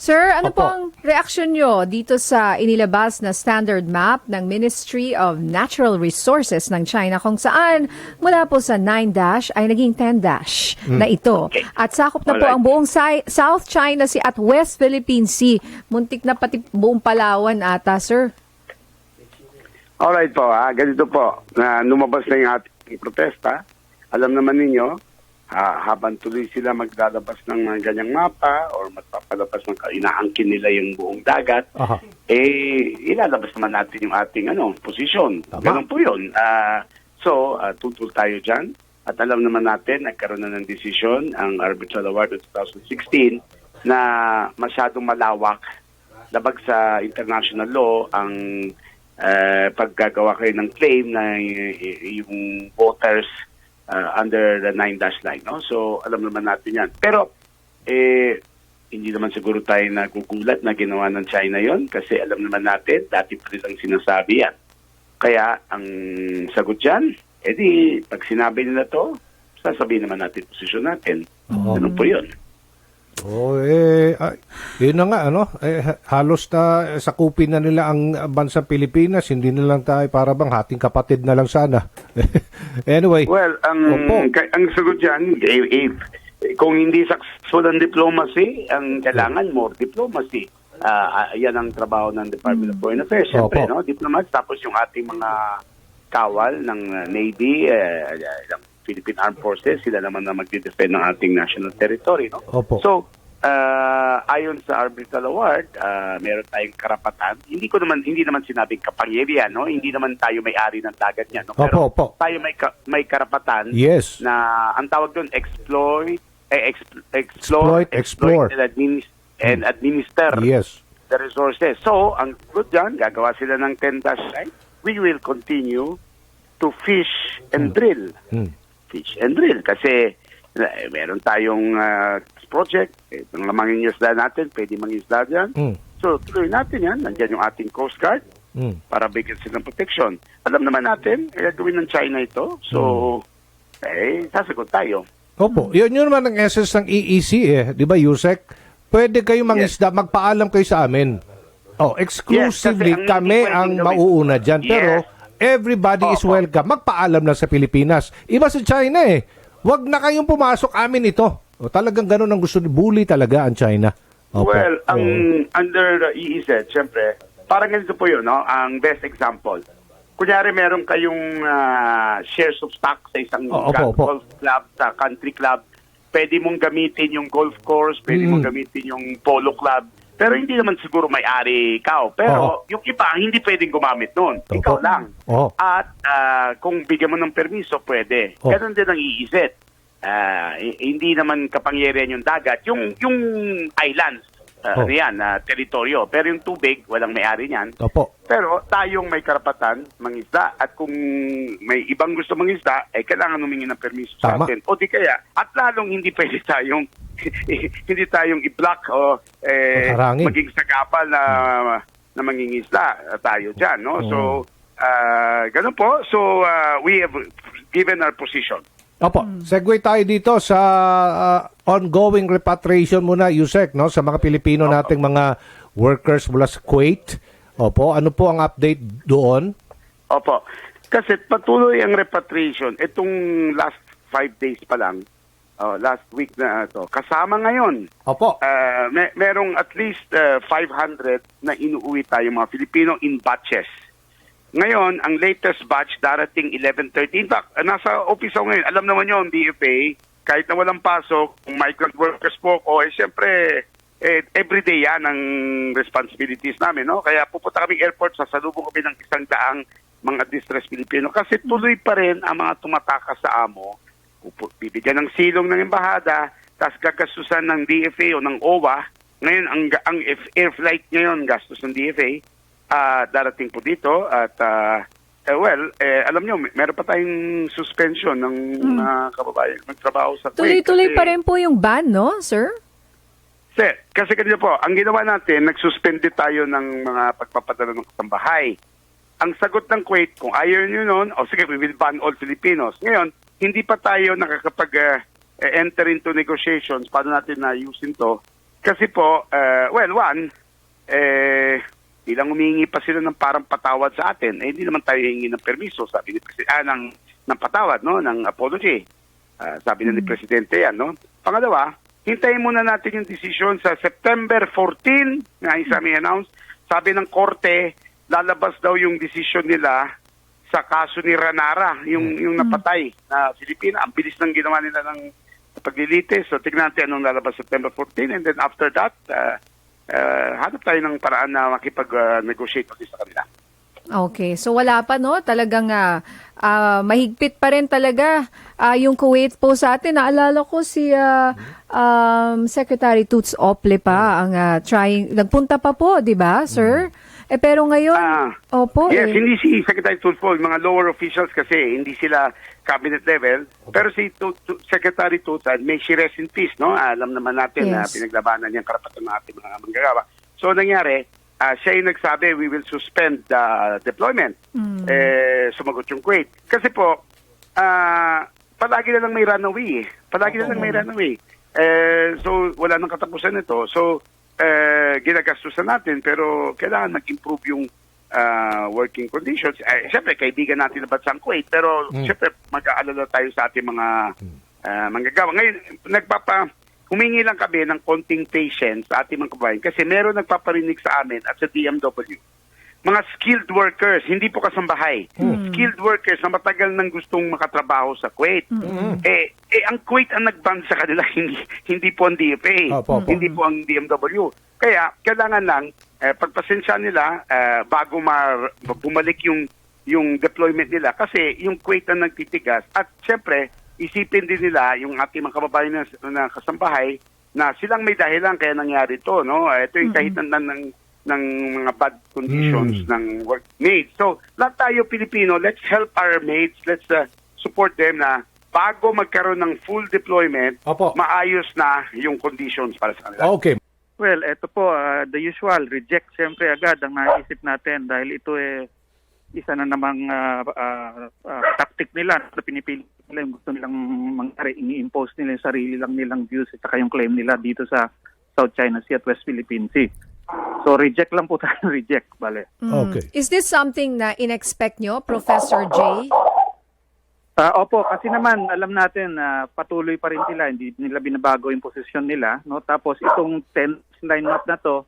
Sir, ano Opo. po ang reaksyon nyo dito sa inilabas na standard map ng Ministry of Natural Resources ng China kung saan mula po sa 9- ay naging 10- na ito. Okay. At sakop na po Alright. ang buong si- South China Sea at West Philippine Sea. Muntik na pati buong Palawan ata, sir. Alright po, ah, ganito po. Na lumabas na yung ating protesta. Alam naman ninyo, ah, habang tuloy sila maglalabas ng mga ganyang mapa or magpapalabas ng inaangkin nila yung buong dagat, Aha. eh, ilalabas naman natin yung ating ano, posisyon. Tama. Ganun po yun. Ah, so, ah, tutul tayo dyan. At alam naman natin, nagkaroon na ng desisyon ang Arbitral Award of 2016 na masyadong malawak labag sa international law ang eh, paggagawa kayo ng claim na y- yung voters uh, under the 9 dash line. No? So, alam naman natin yan. Pero, eh, hindi naman siguro tayo nagugulat na ginawa ng China yon kasi alam naman natin, dati pa nilang sinasabi yan. Kaya, ang sagot dyan, edi, pag sinabi nila to, sasabihin naman natin posisyon natin. Oo. Ano po yun? Oh, eh, ah, yun na nga, ano, eh, ha- halos na eh, sakupin na nila ang bansang Pilipinas, hindi na lang tayo para bang hating kapatid na lang sana. anyway, Well, ang Opo. ang sagot diyan, eh, eh, kung hindi successful ang diplomacy, ang kailangan more diplomacy. Ah, yan ang trabaho ng Department of Foreign Affairs. Siyempre, Opo. no? Diplomats, tapos yung ating mga kawal ng uh, Navy, eh, Philippine Armed Forces, sila naman na magdi-defend ng ating national territory. No? Opo. So, ah, ayon sa Arbitral Award, ah, meron tayong karapatan. Hindi ko naman hindi naman sinabing kapangyarihan, no? Hindi naman tayo may-ari ng dagat niyan, no? Pero Opo, opo. tayo may ka- may karapatan yes. na ang tawag doon exploit eh, ex- Exploit, exploit, explore. and, adminis- and administer Yes. the resources. So, ang good dyan, gagawa sila ng 10 dash line. We will continue to fish and drill. Hmm. Fish and drill. Kasi eh, meron tayong ah, project, eh, ng lamangin isda natin, pwede mangisda dyan. Hmm. So, tuloy natin yan. Nandiyan yung ating Coast Guard Hmm. para bigyan sila ng protection. Alam naman natin, eh, gawin ng China ito. So, eh, sasagot tayo. Opo, yun yun naman ang essence ng EEC eh, di ba, Yusek? Pwede kayo mangisda, magpaalam kayo sa amin. Oh, exclusively Yes, ang kami ang gawin- mauuna dyan. Pero Everybody is Opo. welcome. Magpaalam lang sa Pilipinas. Iba sa China eh. Huwag na kayong pumasok amin ito. O, talagang ganun ang gusto ni Bully talaga ang China. Opo. Well, ang under the EEZ, syempre, parang ganito po yun, no? Ang best example. Kunyari, meron kayong ah, shares of stock sa isang opo, ga- opo. golf club, sa country club. Pwede mong gamitin yung golf course, pwede Mm. mong gamitin yung polo club. Pero hindi naman siguro may-ari ikaw. Pero Oo. yung iba, hindi pwedeng gumamit nun. Opo. Ikaw lang. Oo. At ah, kung bigyan mo ng permiso, pwede. Oo. Ganon din ang EEZ. Ah, hi- hindi naman kapangyarihan yung dagat. Yung, yung islands, ah, Oh. ano yan, na teritoryo. Pero yung tubig, walang may-ari niyan. Opo. Pero tayong may karapatan mangisda at kung may ibang gusto mangisda, eh kailangan humingi ng permiso sa Tama. atin. O di kaya, at lalong hindi pwede tayong hindi tayong i-block o eh, Harangin. maging sagapal na na mangingisda tayo diyan, no? So, ah, ganun po. So, ah, we have given our position. Opo, segue tayo dito sa ah, ongoing repatriation muna, Yusek, no? Sa mga Pilipino nating mga workers mula sa Kuwait. Opo, ano po ang update doon? Opo. Kasi patuloy ang repatriation. Itong last five days pa lang, oh, last week na to, kasama ngayon Opo. Uh, may, merong at least uh, 500 na inuuwi tayo mga Filipino in batches. Ngayon, ang latest batch darating 11.13. In fact, uh, nasa office ako ngayon. Alam naman yun, DFA, kahit na walang pasok, migrant workers po ko, eh siyempre, eh, everyday yan ang responsibilities namin. No? Kaya pupunta kami airport, sasalubong kami ng isang daang mga distressed Pilipino. Kasi tuloy pa rin ang mga tumatakas sa amo bibigyan ng silong ng embahada, tapos gagastusan ng DFA o ng OWA. Ngayon, ang, ang air flight ngayon, gastos ng DFA, ah, darating po dito at ah, eh, well, eh, alam nyo, meron pa tayong suspension ng mga kababayan magtrabaho sa Kuwait. Tuloy-tuloy pa rin po yung ban, no, sir? Sir, kasi kanina po, ang ginawa natin, nagsuspende tayo ng mga pagpapadala ng kasambahay. Ang sagot ng Kuwait, kung ayaw nyo nun, o sige, we will ban all Filipinos. Ngayon, hindi pa tayo nakakapag-enter into negotiations, paano natin na-ayusin to, Kasi po, uh, well, one, eh, ilang humingi pa sila ng parang patawad sa atin, eh, hindi naman tayo hingi ng permiso, sabi ni Presidente, ah, ng, ng patawad, no, ng apology. Ah, sabi na ni Presidente yan, no. Pangalawa, hintayin muna natin yung decision sa September 14, na isa may announce, sabi ng korte, lalabas daw yung decision nila sa kaso ni Ranara, yung yung napatay na Filipina. Ang bilis ng ginawa nila ng paglilitis. So tignan natin anong lalabas September 14 and then after that, uh, uh, hanap tayo ng paraan na makipag-negotiate uh, sa kanila. Okay, so wala pa no, talagang ah, ah, mahigpit pa rin talaga ah, yung Kuwait po sa atin. Naalala ko si ah, um, Secretary Toots Ople pa ang ah, trying, nagpunta pa po, di ba, sir? Eh pero ngayon, Ah, opo, yes, eh, hindi si Secretary Tulfo, yung mga lower officials kasi hindi sila cabinet level. Pero si Tu- Tu- Secretary Tutan, may she rest in peace, no? Alam naman natin na Yes. pinaglabanan niyang karapatan ng ating mga manggagawa. So nangyari, ah, siya yung nagsabi, we will suspend the deployment. Eh, sumagot yung Kuwait. Kasi po, ah, palagi na lang may runaway eh. Palagi na lang may runaway. Eh, so, wala nang katapusan nito. So, eh, ginagastusan natin pero kailangan mag-improve yung ah, working conditions. Eh, Siyempre, kaibigan natin na bansang Kuwait pero siyempre mag-aalala tayo sa ating mga ah, manggagawa. Ngayon, nagpapa, humingi lang kami ng konting patience sa ating mga kabayan kasi meron nagpaparinig sa amin at sa DMW mga skilled workers, hindi po kasambahay. Skilled workers na matagal nang gustong makatrabaho sa Kuwait. Eh, eh, ang Kuwait ang nagban sa kanila, hindi, hindi po ang DFA. Opo, opo. Hindi po ang DMW. Kaya, kailangan lang, eh, pagpasensya nila, eh, bago ma- bumalik yung, yung deployment nila. Kasi yung Kuwait ang nagtitigas. At syempre, isipin din nila yung ating mga kababayan na, na kasambahay na silang may dahilan kaya nangyari to, no? Eh, Ito yung kahit ng, ng, mga bad conditions ng work maids. So, lahat tayo Pilipino, let's help our maids, let's uh, support them na bago magkaroon ng full deployment, Opo. maayos na yung conditions para sa kanila. Okay. Well, eto po, ah, the usual, reject siyempre agad ang naisip natin dahil ito eh isa na namang ah, ah, ah, tactic nila na pinipili nila yung gusto nilang mangyari, ini-impose nila yung sarili lang nilang views at saka yung claim nila dito sa South China Sea at West Philippine Sea. So reject lang po tayo, reject, bale. Okay. is this something na in-expect nyo, Professor J? Ah, opo, kasi naman alam natin na patuloy pa rin sila, hindi nila binabago yung posisyon nila, no? Tapos itong 10 lineup na to,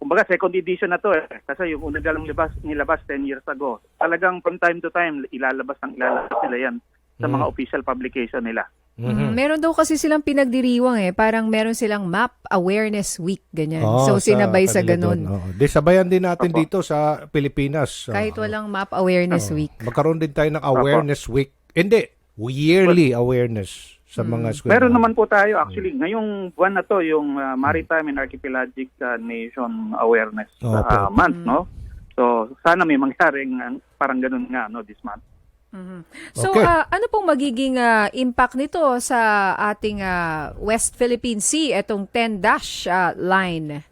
kumbaga second edition na to eh. Kasi yung una nilang libas, nilabas 10 years ago. Talagang from time to time ilalabas ng ilalabas nila yan sa mga official publication nila. Mm, Meron daw kasi silang pinagdiriwang eh. Parang meron silang Map Awareness Week, ganyan. Oo, so, sinabay sa, kanila ganun. doon. Oo. Di sabayan din natin Opo. dito sa Pilipinas. Kahit Oo. walang Map Awareness Oo. Week. Magkaroon din tayo ng awareness week. Hindi, yearly awareness sa mga school. Meron naman po tayo actually ngayong buwan na to yung uh, Maritime and Archipelagic uh, Nation Awareness uh, Opo. month, no? So sana may mangyaring uh, parang ganun nga no this month. So, Okay. ah, ano pong magiging ah, impact nito sa ating ah, West Philippine Sea, itong 10-dash ah, line?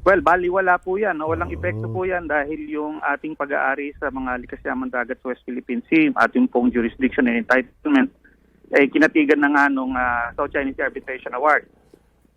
Well, baliwala po yan. No? Walang epekto po yan dahil yung ating pag-aari sa mga likas yaman dagat sa West Philippine Sea, ating pong jurisdiction and entitlement, ay kinatigan na nga nung ah, South China Sea Arbitration Award.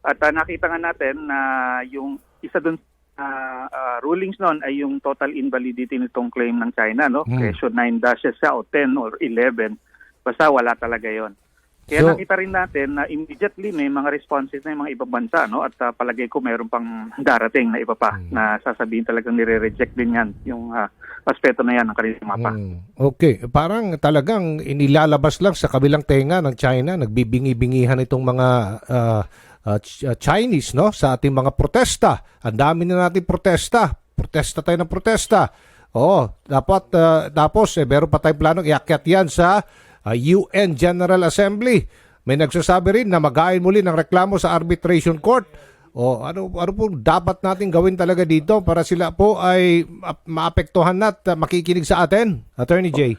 At ah, nakita nga natin na yung isa dun ah, ah, rulings noon ay yung total invalidity nitong claim ng China, no? Hmm. Presyo 9 dashes siya o 10 or 11. Basta wala talaga yon. Kaya So- nakita rin natin na immediately may mga responses na yung mga ibang bansa, no? At ah, palagay ko mayroon pang darating na iba pa na sasabihin talagang nire-reject din yan yung ah, aspeto na yan ng kanilang mapa. Mm. Okay, parang talagang inilalabas lang sa kabilang tenga ng China, nagbibingi-bingihan itong mga ah, ah, Chinese no sa ating mga protesta. Ang dami na natin protesta. Protesta tayo ng protesta. Oo, dapat ah, tapos eh meron pa tayong planong iakyat yan sa ah, UN General Assembly. May nagsasabi rin na magain muli ng reklamo sa arbitration court. O ano ano po dapat natin gawin talaga dito para sila po ay ma- maapektuhan na at uh, makikinig sa atin? Attorney J.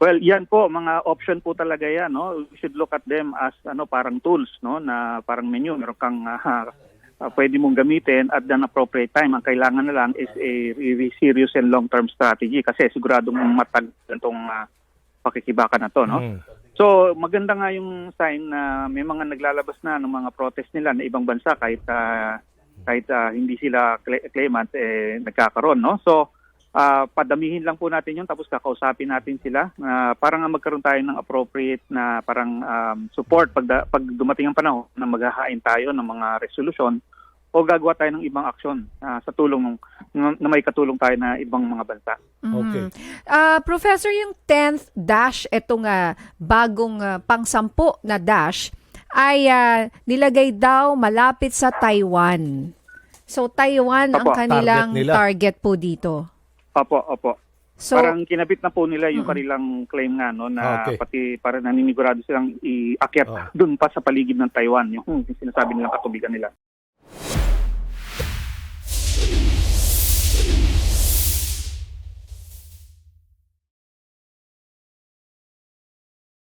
Well, yan po mga option po talaga yan, no. We should look at them as ano parang tools, no, na parang menu, meron kang ah, ah, pwede mong gamitin at an appropriate time. Ang kailangan na lang is a really serious and long-term strategy kasi siguradong matag itong uh, pakikibaka na to, no. Mm. So maganda nga yung sign na may mga naglalabas na ng mga protest nila na ibang bansa kahit ah, kahit ah, hindi sila cla- claimant eh nagkakaroon no. So ah, padamihin lang po natin yun tapos kakausapin natin sila na parang nga magkaroon tayo ng appropriate na parang um, support pag, da- pag dumating ang panahon na maghahain tayo ng mga resolution o gagawa tayo ng ibang aksyon ah, sa tulong ng na may katulong tayo na ibang mga bansa. Okay. Ah, Professor, yung 10th dash, itong ah, bagong ah, pangsampu na dash, ay ah, nilagay daw malapit sa Taiwan. So, Taiwan ang Opo, kanilang target target, nila. po dito. Opo, opo. So, parang kinabit na po nila yung kanilang claim nga no na Okay. pati para naninigurado silang iakyat Oh. dun pa sa paligid ng Taiwan yung sinasabi nilang katubigan nila.